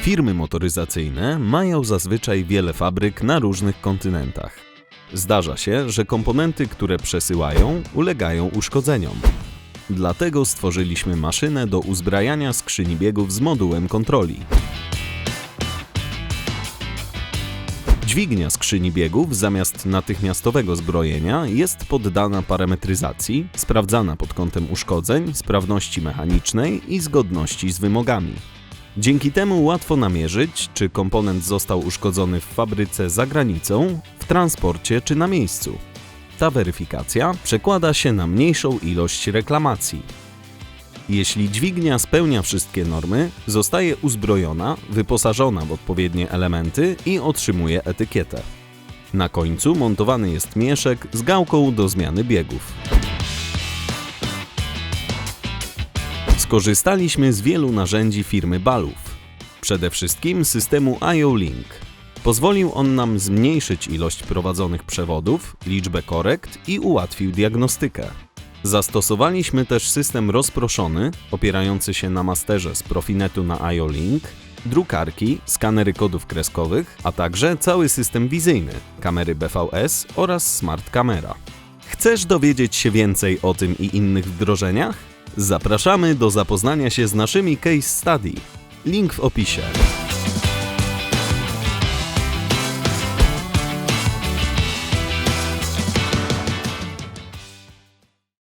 Firmy motoryzacyjne mają zazwyczaj wiele fabryk na różnych kontynentach. Zdarza się, że komponenty, które przesyłają, ulegają uszkodzeniom. Dlatego stworzyliśmy maszynę do uzbrajania skrzyni biegów z modułem kontroli. Dźwignia skrzyni biegów zamiast natychmiastowego zbrojenia jest poddana parametryzacji, sprawdzana pod kątem uszkodzeń, sprawności mechanicznej i zgodności z wymogami. Dzięki temu łatwo namierzyć, czy komponent został uszkodzony w fabryce za granicą, w transporcie czy na miejscu. Ta weryfikacja przekłada się na mniejszą ilość reklamacji. Jeśli dźwignia spełnia wszystkie normy, zostaje uzbrojona, wyposażona w odpowiednie elementy i otrzymuje etykietę. Na końcu montowany jest mieszek z gałką do zmiany biegów. Skorzystaliśmy z wielu narzędzi firmy Balów. Przede wszystkim systemu IO-Link. Pozwolił on nam zmniejszyć ilość prowadzonych przewodów, liczbę korekt i ułatwił diagnostykę. Zastosowaliśmy też system rozproszony, opierający się na masterze z Profinetu na IO-Link, drukarki, skanery kodów kreskowych, a także cały system wizyjny, kamery BVS oraz smart kamera. Chcesz dowiedzieć się więcej o tym i innych wdrożeniach? Zapraszamy do zapoznania się z naszymi case study. Link w opisie.